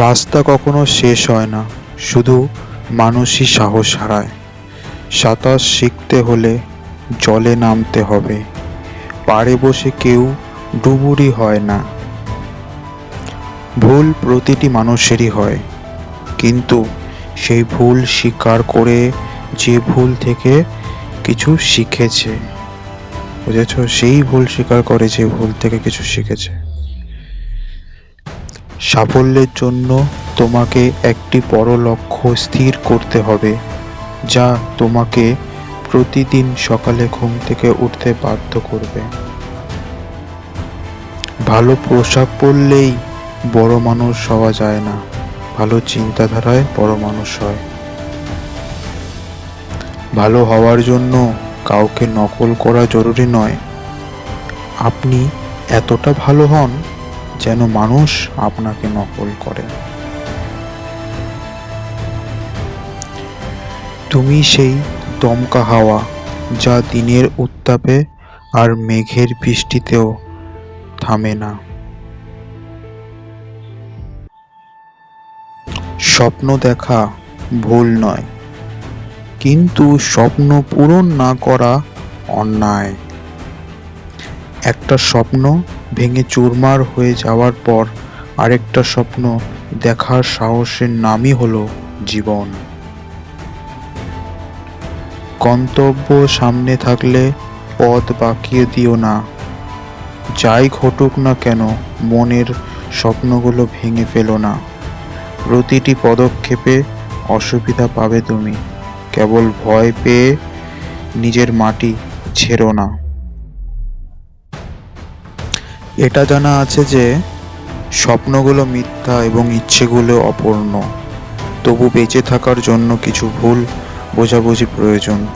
রাস্তা কখনো শেষ হয় না, শুধু মানুষই সাহস হারায়। সাঁতার শিখতে হলে জলে নামতে হবে, পাড়ে বসে কেউ ডুবুরি হয় না। ভুল প্রতিটি মানুষেরই হয়, কিন্তু সেই ভুল স্বীকার করে যে ভুল থেকে কিছু শিখেছে, বুঝেছ? সেই ভুল স্বীকার করে যে ভুল থেকে কিছু শিখেছে। সাফল্যের জন্য তোমাকে একটি বড় লক্ষ্য স্থির করতে হবে, যা তোমাকে প্রতিদিন সকালে ঘুম থেকে উঠতে বাধ্য করবে। ভালো পোশাক পরলেই বড় মানুষ হওয়া যায় না, ভালো চিন্তাধারায় বড় মানুষ হয়। ভালো হওয়ার জন্য কাউকে নকল করা জরুরি নয়। আপনি এতটা ভালো হন যেন মানুষ আপনাকে নকল করে। তুমি সেই দমকা হাওয়া যা দিনের উত্তাপে আর মেঘের বৃষ্টিতেও থামে না। স্বপ্ন দেখা ভুল নয়, কিন্তু স্বপ্ন পূরণ না করা অন্যায়। একটা স্বপ্ন ভেঙে চুরমার হয়ে যাওয়ার পর আরেকটা স্বপ্ন দেখার সাহসের নামই হলো জীবন। গন্তব্য সামনে থাকলে পথ বাকিয়ে দিও না। যাই ঘটুক না কেন, মনের স্বপ্নগুলো ভেঙে ফেলো না। প্রতিটি পদক্ষেপে অসুবিধা পাবে তুমি। কেবল ভয় পেয়ে নিজের মাটি ছেড়ো না। এটা জানা আছে যে স্বপ্নগুলো মিথ্যা এবং ইচ্ছেগুলো অপূর্ণ। তবু বেঁচে থাকার জন্য কিছু ভুল, বোঝাবুঝি প্রয়োজন।